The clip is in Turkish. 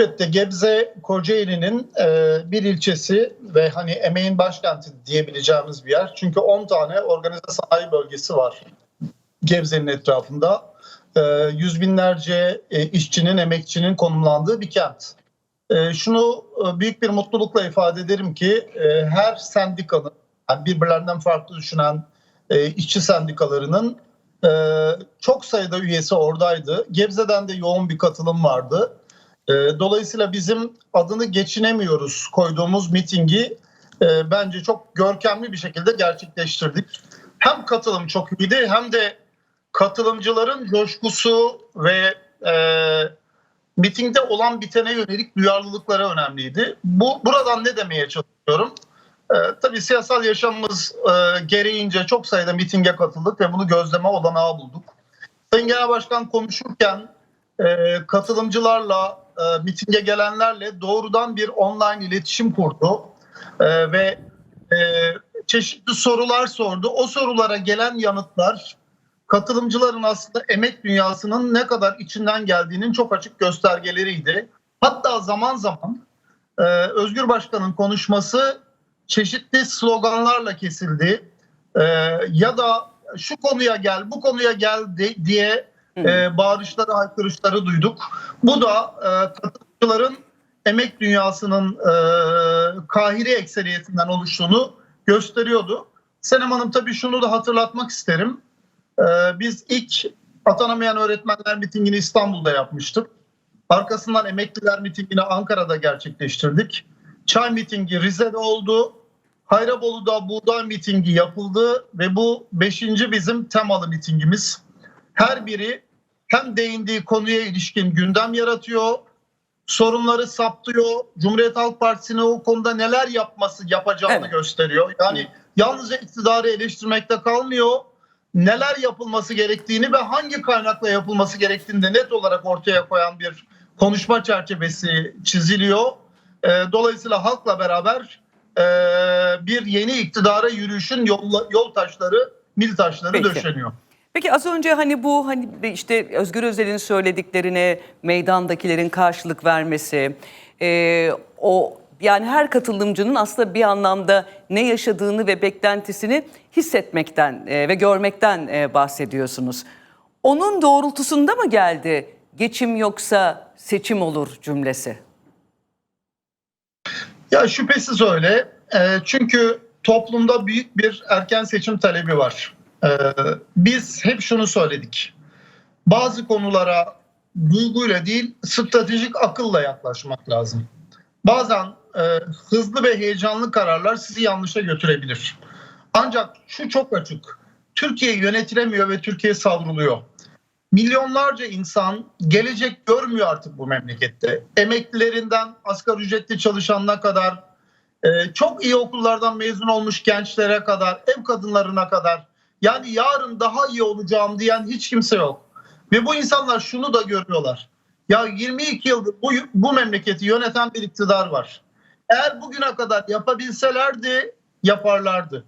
Elbette Gebze Kocaeli'nin e, bir ilçesi ve hani emeğin başkenti diyebileceğimiz bir yer. Çünkü 10 tane organize sanayi bölgesi var Gebze'nin etrafında. E, yüz binlerce e, işçinin, emekçinin konumlandığı bir kent. E, şunu e, büyük bir mutlulukla ifade ederim ki e, her sendikanın, yani birbirlerinden farklı düşünen e, işçi sendikalarının e, çok sayıda üyesi oradaydı. Gebze'den de yoğun bir katılım vardı. E, Dolayısıyla bizim adını geçinemiyoruz koyduğumuz mitingi e, bence çok görkemli bir şekilde gerçekleştirdik. Hem katılım çok iyiydi hem de katılımcıların coşkusu ve e, mitingde olan bitene yönelik duyarlılıkları önemliydi. Bu buradan ne demeye çalışıyorum? E, tabii siyasal yaşamımız e, gereğince çok sayıda mitinge katıldık ve bunu gözleme olanağı bulduk. Sayın Genel Başkan konuşurken e, katılımcılarla, e, mitinge gelenlerle doğrudan bir online iletişim kurdu E, ve e, çeşitli sorular sordu. O sorulara gelen yanıtlar katılımcıların aslında emek dünyasının ne kadar içinden geldiğinin çok açık göstergeleriydi. Hatta zaman zaman e, Özgür Başkan'ın konuşması çeşitli sloganlarla kesildi. E, ya da şu konuya gel, bu konuya gel de- diye e, bağırışları, haykırışları duyduk. Bu da e, katılımcıların emek dünyasının e, kahiri ekseriyetinden oluştuğunu gösteriyordu. Senem Hanım tabii şunu da hatırlatmak isterim. E, biz ilk atanamayan öğretmenler mitingini İstanbul'da yapmıştık. Arkasından emekliler mitingini Ankara'da gerçekleştirdik. Çay mitingi Rize'de oldu. Hayrabolu'da buğday mitingi yapıldı ve bu beşinci bizim temalı mitingimiz. Her biri hem değindiği konuya ilişkin gündem yaratıyor, sorunları saptıyor, Cumhuriyet Halk Partisi'ne o konuda neler yapması yapacağını Evet. gösteriyor. Yani yalnızca iktidarı eleştirmekte kalmıyor, neler yapılması gerektiğini ve hangi kaynakla yapılması gerektiğini de net olarak ortaya koyan bir konuşma çerçevesi çiziliyor. Ee, dolayısıyla halkla beraber e, bir yeni iktidara yürüyüşün yol, yol taşları, mil taşları Peki. döşeniyor. Peki az önce hani bu hani işte Özgür Özel'in söylediklerine meydandakilerin karşılık vermesi, e, o yani her katılımcının aslında bir anlamda ne yaşadığını ve beklentisini hissetmekten e, ve görmekten e, bahsediyorsunuz. Onun doğrultusunda mı geldi geçim yoksa seçim olur cümlesi? Ya şüphesiz öyle. Ee, çünkü toplumda büyük bir erken seçim talebi var. Ee, biz hep şunu söyledik. Bazı konulara duyguyla değil, stratejik akılla yaklaşmak lazım. Bazen e, hızlı ve heyecanlı kararlar sizi yanlışa götürebilir. Ancak şu çok açık. Türkiye yönetilemiyor ve Türkiye savruluyor. Milyonlarca insan gelecek görmüyor artık bu memlekette. Emeklilerinden asgari ücretli çalışanına kadar, e, çok iyi okullardan mezun olmuş gençlere kadar, ev kadınlarına kadar. Yani yarın daha iyi olacağım diyen hiç kimse yok. Ve bu insanlar şunu da görüyorlar. Ya 22 yıldır bu, bu memleketi yöneten bir iktidar var. Eğer bugüne kadar yapabilselerdi yaparlardı.